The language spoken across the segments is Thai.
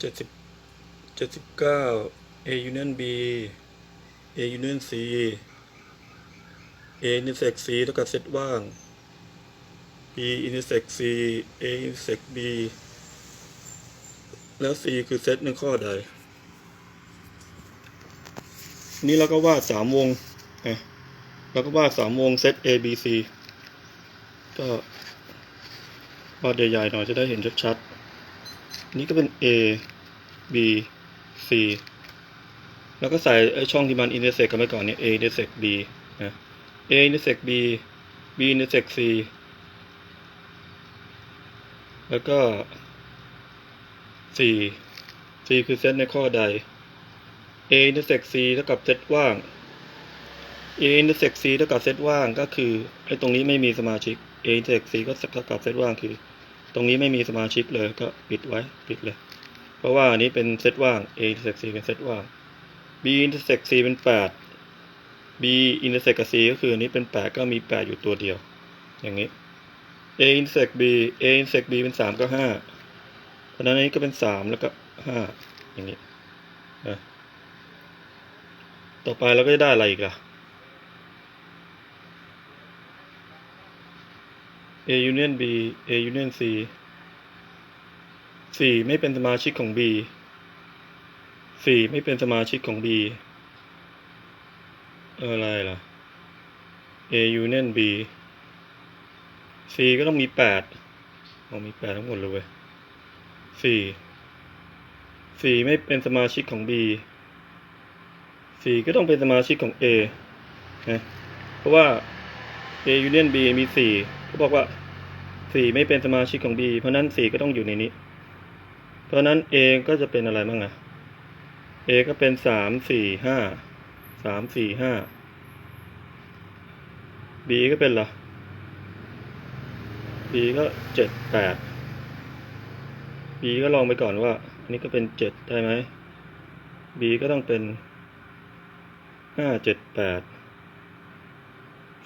เจ็ดสิบเจ็ดสิบเก้า A union B A union C A intersect C เท่ากับเซตว่าง B intersect C A intersect B แล้ว C คือเซตในข้อใด นี่เราก็วาดสามวงอะเราก็วาดสามวงเซต A B C ก็วาดใหญ่ๆหน่อยจะได้เห็นชัดๆ นี่ก็เป็น A B C แล้วก็ใส่ช่องที่มัน intersect กันไปก่อนเนี่ย A intersect B นะ A intersect B B intersect C แล้วก็4 C คือเซตในข้อใด A intersect C เท่ากับเซตว่าง A intersect C เท่ากับเซตว่างก็คือไอ้ตรงนี้ไม่มีสมาชิก A intersect C ก็เท่ากับเซตว่างคือ รงนี้ไม่มีสมาชิกเลยก็ปิดไว้ปิดเลย เพราะว่าอันนี้เป็นเซตว่าง A intersect C เป็นเซตว่าง B intersect C เป็น 8 B intersect กับ C ก็คืออันนี้เป็น 8 ก็มี 8 อยู่ตัวเดียว อย่างนี้ A intersect B A intersect B เป็น 3 ก็ 5 เพราะนั้นอันนี้ก็เป็น 3 แล้วก็ 5 อย่างนี้นะต่อไปเราก็จะได้อะไรอีกล่ะ A union B A union C สี่ไม่เป็นสมาชิกของ B สี่ไม่เป็นสมาชิกของ B เอออะไรล่ะ A union B C ก็ต้องมีแปดเอามีแปดทั้งหมดเลยเว้ยสี่สี่ไม่เป็นสมาชิกของ B สี่ก็ต้องเป็นสมาชิกของ A นะ เพราะว่า A union B มีสี่ เขาบอกว่าสี่ไม่เป็นสมาชิกของ B เพราะนั้นสี่ก็ต้องอยู่ในนี้ เพราะนั้น A ก็จะเป็นอะไรบ้างอะ A ก็เป็นสามสี่ห้าสามสี่ห้า B ก็เป็นเหรอ B ก็เจ็ดแปด B ก็ลองไปก่อนว่า อันนี้ก็เป็นเจ็ดได้ไหม B ก็ต้องเป็นห้าเจ็ดแปด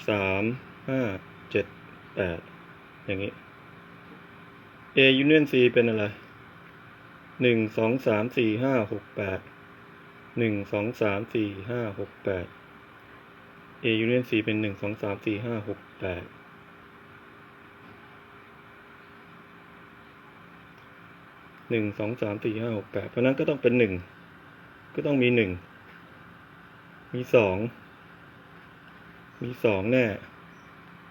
สามห้าเจ็ด แปดอย่างนี้ A union C เป็นอะไรหนึ่งสองสามสี่ห้าหกแปดหนึ่งสองสามสี่ห้าหกแปด A union C เป็นหนึ่งสองสามสี่ห้าหกแปดหนึ่งสองสามสี่ห้าหกแปดเพราะนั้นก็ต้องเป็นหนึ่งก็ต้องมีหนึ่งมีสองมีสองแน่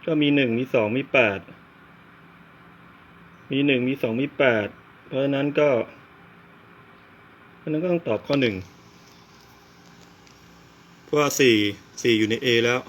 ก็มีหนึ่งมีสองมีแปดมีหนึ่งมีสองมีแปดเพราะฉะนั้นก็เพราะนั้นก็ต้องตอบข้อหนึ่งเพราะว่าสี่สี่อยู่ใน A แล้ว